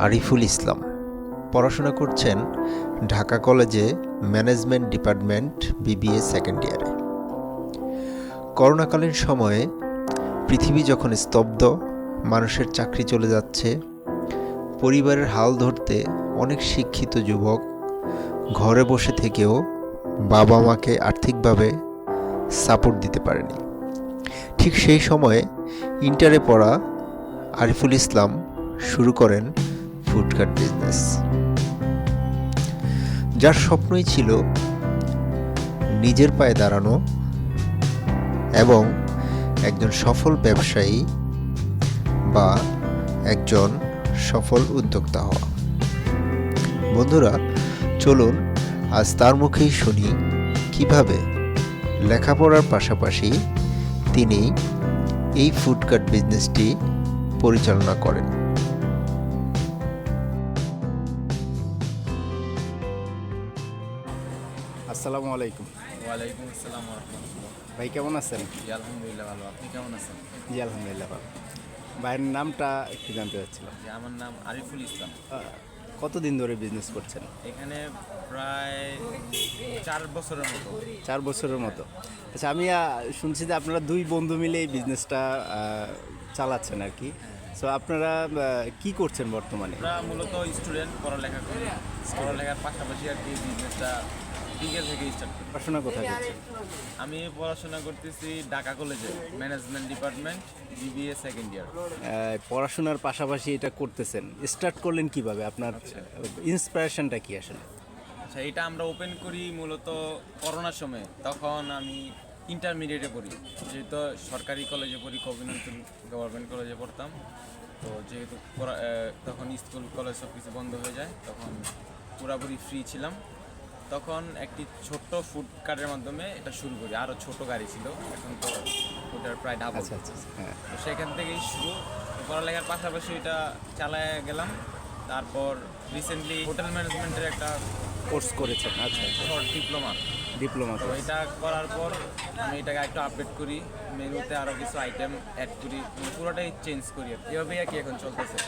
আরিফুল ইসলাম। পড়াশোনা করছেন ঢাকা কলেজে ম্যানেজমেন্ট ডিপার্টমেন্ট বিবিএ সেকেন্ড ইয়ারে। করোনাকালীন সময়ে পৃথিবী যখন স্তব্ধ, মানুষের চাকরি চলে যাচ্ছে, পরিবারের হাল ধরতে অনেক শিক্ষিত যুবক ঘরে বসে থেকেও বাবা মাকে আর্থিকভাবে সাপোর্ট দিতে পারেনি। ঠিক সেই সময়ে ইন্টারে পড়া আরিফুল ইসলাম শুরু করেন ফুডকার্ট বিজনেস যার স্বপ্নই ছিল নিজের পায়ে দাঁড়ানো এবং একজন সফল ব্যবসায়ী বা একজন সফল উদ্যোক্তা হওয়া। বন্ধুরা, চলুন আজ তার মুখেই শুনি কীভাবে লেখাপড়ার পাশাপাশি তিনি এই ফুডকার্ট বিজনেসটি পরিচালনা করেন। আসসালামু আলাইকুম। ওয়ালাইকুম আসসালাম রহমতুল্লাহ। ভাই কেমন আছেন? জি আলহামদুলিল্লাহ ভালো। আপনি কেমন আছেন? জি আলহামদুলিল্লাহ ভালো। ভাইয়ের নামটা একটু জানতে চাচ্ছিলাম। জি আমার নাম আরিফুল ইসলাম। কতদিন ধরে বিজনেস করছেন? এখানে প্রায় চার বছরের মতো। চার বছরের মতো। আচ্ছা আমি শুনছি যে আপনারা দুই বন্ধু মিলে এই বিজনেসটা চালাচ্ছেন আর কি। সো আপনারা কি করছেন বর্তমানে? আমরা মূলত স্টুডেন্ট পড়ালেখা করি। পড়ালেখার পাশাপাশি আর কি বিজনেসটা বিকেল থেকে স্টার্ট করি। পড়াশোনা কোথায় করছেন? আমি পড়াশোনা করতেছি ঢাকা কলেজে management department BBA second year পড়াশোনার পাশাপাশি এটা করতেছেন। স্টার্ট করলেন কীভাবে? আপনার ইন্সপিরেশনটা কি আসলে? আচ্ছা এটা আমরা ওপেন করি মূলত করোনার সময়। তখন আমি ইন্টারমিডিয়েটে পড়ি। যেহেতু সরকারি কলেজে পড়ি কবিনতুল গভর্নমেন্ট কলেজে পড়তাম। তো যেহেতু তখন স্কুল কলেজ সব কিছু বন্ধ হয়ে যায় তখন পুরাপুরি ফ্রি ছিলাম। তখন একটি ছোট্ট ফুড কার্টের মাধ্যমে এটা শুরু করি। আরও ছোট গাড়ি ছিল। এখন তো ওটার প্রায় ডাবল আচ্ছা আচ্ছা আচ্ছা, হ্যাঁ। তো সেখান থেকেই শুরু। পড়ালেখার পাশাপাশি এটা চালায় গেলাম। তারপর রিসেন্টলি হোটেল ম্যানেজমেন্টের একটা কোর্স করেছেন। আচ্ছা শর্ট ডিপ্লোমা ডিপ্লোমা তো এটা করার পর আমি এটাকে একটু আপডেট করি। মেনুতে আরও কিছু আইটেম অ্যাড করি। পুরোটাই চেঞ্জ করি। এভাবেই আর কি এখন চলতেছে।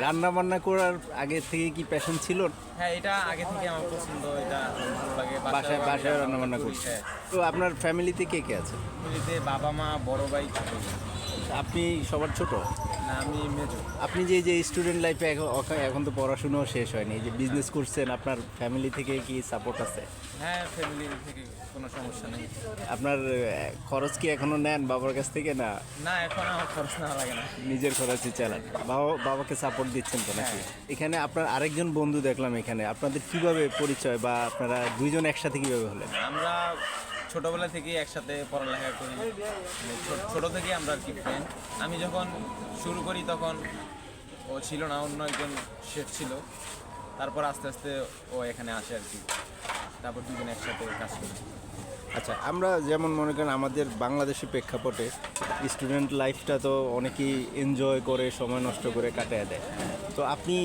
রান্না বান্না করার আগে থেকে কি প্যাশন ছিল? হ্যাঁ এটা আগে থেকে আমার পছন্দ এটা ভালো লাগে বাসায় বাসায় রান্না বান্না করছে। হ্যাঁ। তো আপনার ফ্যামিলিতে কে কে আছে? ফ্যামিলিতে বাবা মা বড় ভাই ছোট ভাই। আপনি সবার ছোট? না আমি আপনি যে যে স্টুডেন্ট লাইফে এখন তো পড়াশোনাও শেষ হয়নি যে বিজনেস করছেন আপনার ফ্যামিলি থেকে কি সাপোর্ট আছে? হ্যাঁ ফ্যামিলি থেকে কোনো সমস্যা নেই। আপনার খরচ কি এখনও নেন বাবার কাছ থেকে না? না এখন আমার খরচ নেওয়া লাগে না। নিজের খরচে চালান। বাবা বাবাকে সাপোর্ট দিচ্ছেন তো নাকি? এখানে আপনার আরেকজন বন্ধু দেখলাম এখানে আপনাদের কীভাবে পরিচয় বা আপনারা দুইজন একসাথে কীভাবে হলেন? আমরা ছোটবেলা থেকে একসাথে পড়ালেখা করি। মানে ছোট থেকে আমরা আর কি ফ্রেন্ড আমি যখন শুরু করি তখন ও ছিল না, অন্য একজন শেফ ছিল। তারপর আস্তে আস্তে ও এখানে আসে আর কি। তারপর দুজন একসাথে কাজ করি। আচ্ছা আমরা যেমন মনে করেন আমাদের বাংলাদেশের প্রেক্ষাপটে স্টুডেন্ট লাইফটা তো অনেকেই এনজয় করে, সময় নষ্ট করে কাটায় দেয়। তো আপনি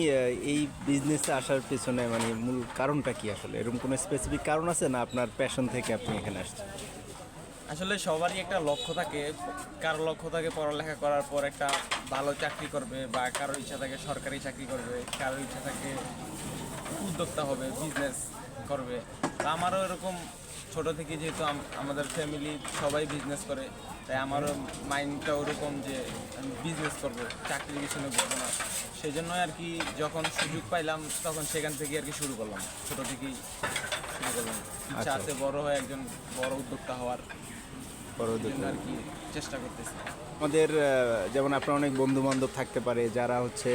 এই বিজনেসে আসার পেছনে মানে মূল কারণটা কি আসলে? এরকম কোনো স্পেসিফিক কারণ আছে না আপনার প্যাশন থেকে আপনি এখানে আসছেন? আসলে সবারই একটা লক্ষ্য থাকে। কারও লক্ষ্য থাকে পড়ালেখা করার পর একটা ভালো চাকরি করবে বা কারোর ইচ্ছা থাকে সরকারি চাকরি করবে কারোর ইচ্ছা থাকে উদ্যোক্তা হবে বিজনেস করবে। তো আমারও এরকম ছোট থেকে যেহেতু আমাদের ফ্যামিলি সবাই বিজনেস করে তাই আমারও মাইন্ডটা ওরকম যে আমি বিজনেস করব চাকরির পিছনে বলব না। সেই জন্যই আর কি যখন সুযোগ পাইলাম তখন সেখান থেকে আর কি শুরু করলাম। ছোট থেকেই শুরু করলাম। ইচ্ছা আচ্ছা। আছে বড় হয়ে একজন বড় উদ্যোক্তা হওয়ার। জন্য আর কি চেষ্টা করতেছি। আমাদের যেমন আপনার অনেক বন্ধু বান্ধব থাকতে পারে যারা হচ্ছে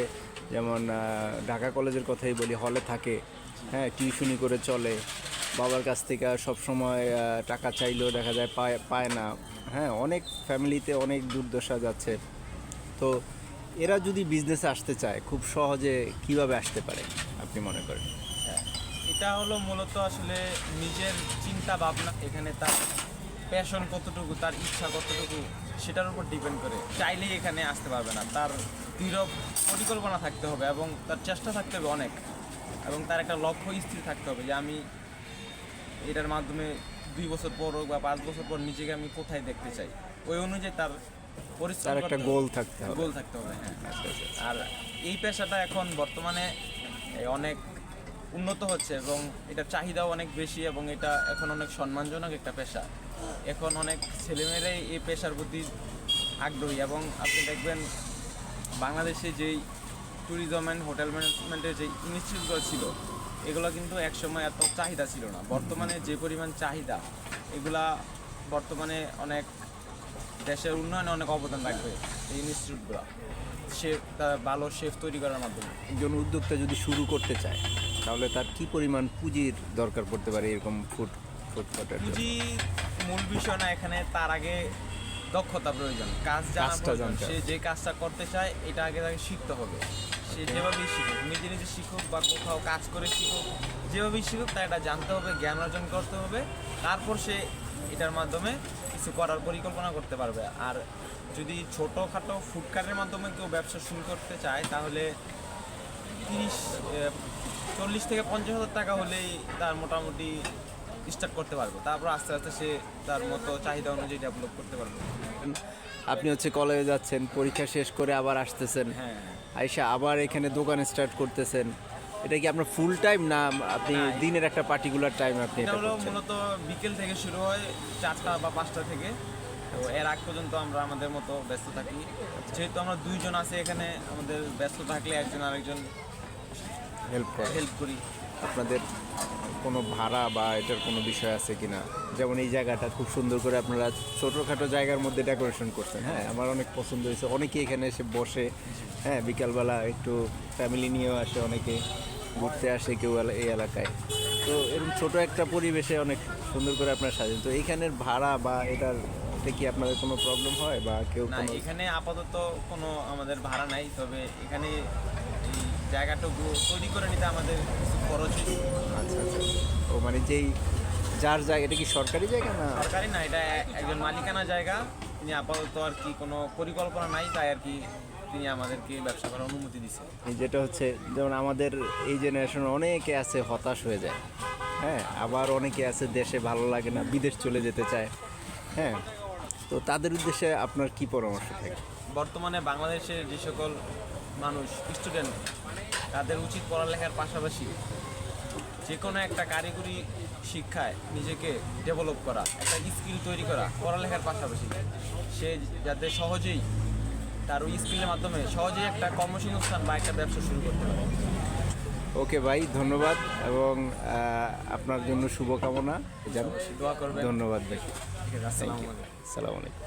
যেমন ঢাকা কলেজের কথাই বলি হলে থাকে হ্যাঁ টিউশনি করে চলে বাবার কাছ থেকে সব সময় টাকা চাইলেও দেখা যায় পায় পায় না। হ্যাঁ অনেক ফ্যামিলিতে অনেক দুর্দশা যাচ্ছে। তো এরা যদি বিজনেসে আসতে চায় খুব সহজে কীভাবে আসতে পারে আপনি মনে করেন? হ্যাঁ, এটা হলো মূলত আসলে নিজের চিন্তা ভাবনা এখানে তার প্যাশন কতটুকু তার ইচ্ছা কতটুকু সেটার উপর ডিপেন্ড করে। চাইলেই এখানে আসতে পারবে না। তার দৃঢ় পরিকল্পনা থাকতে হবে এবং তার চেষ্টা থাকতে হবে অনেক। এবং তার একটা লক্ষ্য স্থির থাকতে হবে যে আমি এটার মাধ্যমে দুই বছর পর হোক বা পাঁচ বছর পর নিজেকে আমি কোথায় দেখতে চাই ওই অনুযায়ী তার পরিশ্রম তার একটা গোল থাকতে হবে। গোল থাকতে হবে হ্যাঁ। আচ্ছা, আচ্ছা, আচ্ছা। আর এই পেশাটা এখন বর্তমানে অনেক উন্নত হচ্ছে এবং এটার চাহিদাও অনেক বেশি এবং এটা এখন অনেক সম্মানজনক একটা পেশা। এখন অনেক ছেলেমেয়েরাই এই পেশার প্রতি আগ্রহী এবং আপনি দেখবেন বাংলাদেশে যেই ট্যুরিজম অ্যান্ড হোটেল ম্যানেজমেন্টের যে ইনস্টিটিউটগুলো ছিল এগুলো কিন্তু একসময় এত চাহিদা ছিল না। বর্তমানে যে পরিমাণ চাহিদা এগুলা বর্তমানে অনেক দেশের উন্নয়নে অনেক অবদান রাখবে এই ইনস্টিটিউটগুলো। শেফ ভালো শেফ তৈরি করার মাধ্যমে। একজন উদ্যোক্তা যদি শুরু করতে চায় তাহলে তার কি পরিমাণ পুঁজির দরকার পড়তে পারে এরকম ফুড ফুডকোর্টের পুঁজি মূল বিষয় না এখানে তার আগে দক্ষতা প্রয়োজন। কাজ জানা প্রয়োজন। সে। যে কাজটা করতে চায় এটা আগে তাকে শিখতে হবে। সে যেভাবেই শিখুক নিজে নিজে শিখুক বা কোথাও কাজ করে শিখুক, যেভাবেই শিখুক, তার এটা জানতে হবে, জ্ঞান অর্জন করতে হবে, তারপর সে এটার মাধ্যমে কিছু করার পরিকল্পনা করতে পারবে। আর যদি ছোটোখাটো ফুডকার্টের মাধ্যমে কেউ ব্যবসা শুরু করতে চায়, তাহলে তিরিশ চল্লিশ থেকে পঞ্চাশ হাজার টাকা হলেই তার মোটামুটি স্টার্ট করতে পারবে। তারপর আস্তে আস্তে সে তার মতো চাহিদা অনুযায়ী ডেভেলপ করতে পারবে। আপনি হচ্ছে কলেজে যাচ্ছেন পরীক্ষা শেষ করে আবার আসতেছেন। হ্যাঁ। আইসা আবার এখানে দোকান স্টার্ট করতেছেন। এটা কি আপনার ফুল টাইম না আপনি দিনের একটা পার্টিকুলার টাইম আপনি এটা হলো মূলত বিকেল থেকে শুরু হয় চারটা বা পাঁচটা থেকে। তো এর আগ পর্যন্ত আমরা আমাদের মতো ব্যস্ত থাকি। যেহেতু আমরা দুইজন আছে এখানে আমাদের ব্যস্ত থাকলে একজন আরেকজন হেল্প করে। হেল্প করি। আপনাদের কোনো ভাড়া বা এটার কোনো বিষয় আছে কিনা? যেমন এই জায়গাটা খুব সুন্দর করে আপনারা ছোটোখাটো জায়গার মধ্যে ডেকোরেশন করছেন। হ্যাঁ আমার অনেক পছন্দ হয়েছে। অনেকে এখানে এসে বসে হ্যাঁ বিকালবেলা একটু ফ্যামিলি নিয়েও আসে অনেকে ঘুরতে আসে কেউ এই এলাকায়। তো এরকম ছোটো একটা পরিবেশে অনেক সুন্দর করে আপনারা সাজেন। তো এইখানের ভাড়া বা এটার কি আপনাদের কোনো প্রবলেম হয় বা কেউ না এখানে আপাতত কোনো আমাদের ভাড়া নাই তবে এখানে এই জায়গাটুকু তৈরি করে নিতে আমাদের কিছু খরচ। আচ্ছা আচ্ছা। ও মানে যেই যার জায়গা এটা কি সরকারি জায়গা না? সরকারি না এটা একজন মালিকানা জায়গা। তিনি আপাতত আর কি কোনো পরিকল্পনা নাই তাই আর কি তিনি আমাদেরকে ব্যবসা করার অনুমতি দিচ্ছে এই যেটা হচ্ছে যেমন আমাদের এই জেনারেশন অনেকে আছে হতাশ হয়ে যায়। হ্যাঁ আবার অনেকে আছে দেশে ভালো লাগে না বিদেশ চলে যেতে চায়। হ্যাঁ তো তাদের উদ্দেশ্যে আপনার কি পরামর্শ থাকে? বর্তমানে বাংলাদেশের যে সকল মানুষ স্টুডেন্ট তাদের উচিত পড়ালেখার পাশাপাশি যে কোনো একটা কারিগরি শিক্ষায় নিজেকে ডেভেলপ করা একটা স্কিল তৈরি করা পড়ালেখার পাশাপাশি। সে যাতে সহজেই তার ওই স্কিলের মাধ্যমে সহজেই একটা কর্মসংস্থান বা একটা ব্যবসা শুরু করতে পারে। ওকে ভাই ধন্যবাদ এবং আপনার জন্য শুভকামনা। দোয়া করবেন। ধন্যবাদ ভাই। আসসালামু সালাম আলাইকুম।